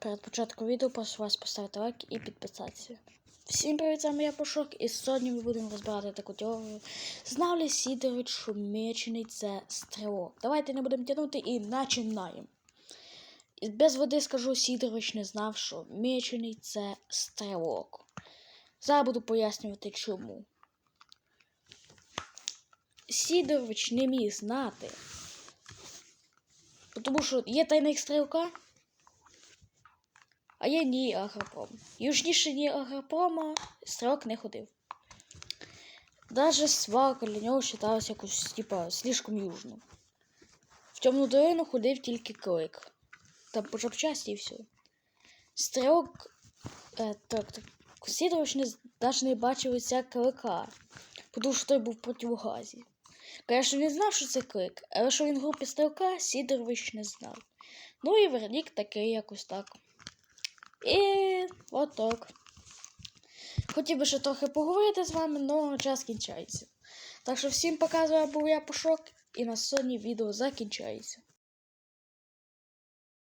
перед початком відео прошу вас поставити лайк і підписатися. Всім привіт, вами я Пошок, і сьогодні ми будемо розбирати таку теорію. Знав ли Сідорович, що мечений це стрілок? Давайте не будемо тягнути і починаємо. Без води скажу, Сідорович не знав, що мечений це стрілок. Зараз буду пояснювати чому. Сідорович не міг знати. Тому що є тайник стрілка, а є ні агропром. Южніше ні агропрома стрілок не ходив. Даже свалка для нього вважалася якось, типа, слишком южно. В темну долину ходив тільки клик. Там по запчасті і все. Стрілок. Е, так, так. Сідорович не, навіть не бачив лиця клика, тому що той був в противогазі. Конечно, він знав, що це клик, але що він в групі стрілка, Сідорович не знав. Ну і вердикт такий якось так. І отак. Хотів би ще трохи поговорити з вами, але час кінчається. Так що всім показую, був я Пошок, і на сьогодні відео закінчається.